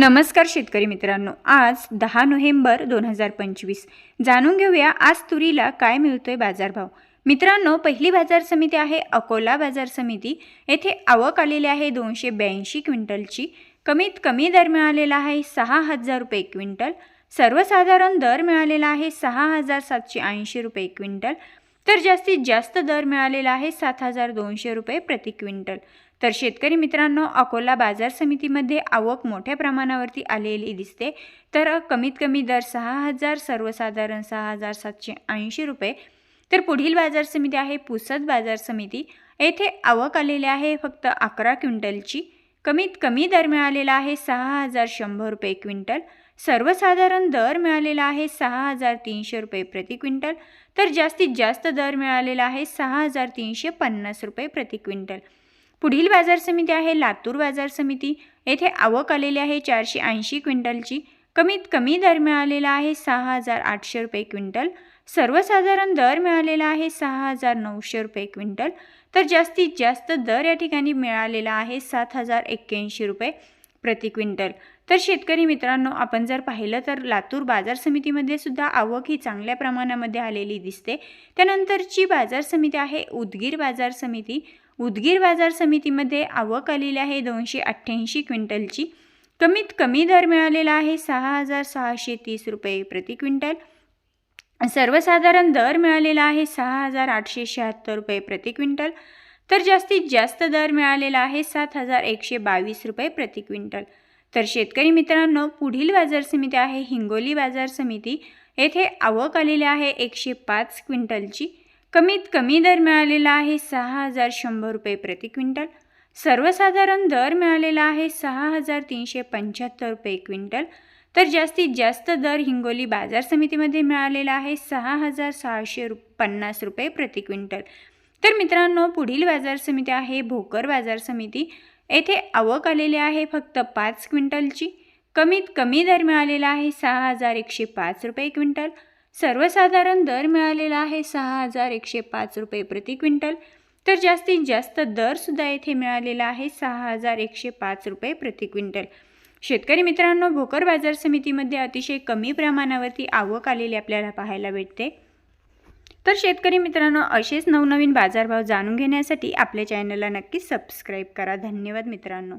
नमस्कार शेतकरी मित्रांनो. आज दहा नोव्हेंबर दोन हजार पंचवीस. जाणून घेऊया आज तुरीला काय मिळतोय बाजारभाव. मित्रांनो पहिली बाजार समिती आहे अकोला बाजार समिती. येथे आवक आलेली आहे दोनशे ब्याऐंशी क्विंटलची. कमीत कमी दर मिळालेला आहे सहा हजार रुपये क्विंटल. सर्वसाधारण दर मिळालेला आहे सहा हजार सातशे ऐंशी रुपये क्विंटल. तर जास्तीत जास्त दर मिळालेला आहे सात हजार दोनशे रुपये प्रति क्विंटल. तर शेतकरी मित्रांनो अकोला बाजार समितीमध्ये आवक मोठ्या प्रमाणावरती आलेली दिसते. तर कमीत कमी दर सहा हजार सर्वसाधारण सहा हजार सातशे ऐंशी रुपये. तर पुढील बाजार समिती आहे पुसद बाजार समिती. येथे आवक आलेली आहे फक्त अकरा क्विंटलची. कमीत कमी दर मिळालेला आहे सहा हजार शंभर रुपये क्विंटल. सर्वसाधारण दर मिळालेला आहे सहा हजार तीनशे रुपये प्रति क्विंटल. तर जास्तीत जास्त दर मिळालेला आहे सहा हजार तीनशे पन्नास रुपये प्रति क्विंटल. पुढील बाजार समिती आहे लातूर बाजार समिती. येथे आवक आलेली आहे चारशे ऐंशी क्विंटलची. कमीत कमी दर मिळालेला आहे सहा हजार आठशे रुपये क्विंटल. सर्वसाधारण दर मिळालेला आहे सहा हजार नऊशे रुपये क्विंटल. तर जास्तीत जास्त दर या ठिकाणी मिळालेला आहे सात हजार एक्क्याऐंशी रुपये प्रति क्विंटल. तर शेतकरी मित्रांनो आपण जर पाहिलं तर लातूर बाजार समितीमध्ये सुद्धा आवक ही चांगल्या प्रमाणामध्ये आलेली दिसते. त्यानंतरची बाजार समिती आहे उदगीर बाजार समिती. उदगीर बाजार समितीमध्ये आवक आलेली आहे दोनशे अठ्ठ्याऐंशी क्विंटलची. कमीत कमी दर मिळालेला आहे सहा हजार सहाशे तीस रुपये प्रति क्विंटल. सर्वसाधारण दर मिळालेला आहे सहा हजार आठशे शहात्तर रुपये प्रति क्विंटल. तर जास्तीत जास्त दर मिळालेला आहे सात हजार एकशे बावीस रुपये प्रति क्विंटल. तर शेतकरी मित्रांनो पुढील बाजार समिती आहे हिंगोली बाजार समिती. येथे आवक आलेली आहे एकशे पाच क्विंटलची. कमीत कमी दर मिळालेला आहे सहा हजार शंभर रुपये प्रति क्विंटल. सर्वसाधारण दर मिळालेला आहे सहा हजार तीनशे पंच्याहत्तर रुपये क्विंटल. तर जास्तीत जास्त दर हिंगोली बाजार समितीमध्ये मिळालेला आहे सहा हजार सहाशे रु पन्नास रुपये प्रति क्विंटल. तर मित्रांनो पुढील बाजार समिती आहे भोकर बाजार समिती. येथे आवक आलेली आहे फक्त पाच क्विंटलची. कमीत कमी दर मिळालेला आहे सहा हजार एकशे पाच रुपये क्विंटल. सर्वसाधारण दर मिळालेला आहे सहा हजार एकशे पाच रुपये प्रति क्विंटल. तर जास्तीत जास्त दरसुद्धा येथे मिळालेला आहे सहा हजार एकशे पाच रुपये प्रति क्विंटल. शेतकरी मित्रांनो भोकर बाजार समितीमध्ये अतिशय कमी प्रमाणावरती आवक आलेली आपल्याला पाहायला भेटते. तर शेतकरी मित्रांनो असेच नवनवीन बाजारभाव जाणून घेण्यासाठी आपल्या चॅनलला नक्कीच सबस्क्राईब करा. धन्यवाद मित्रांनो.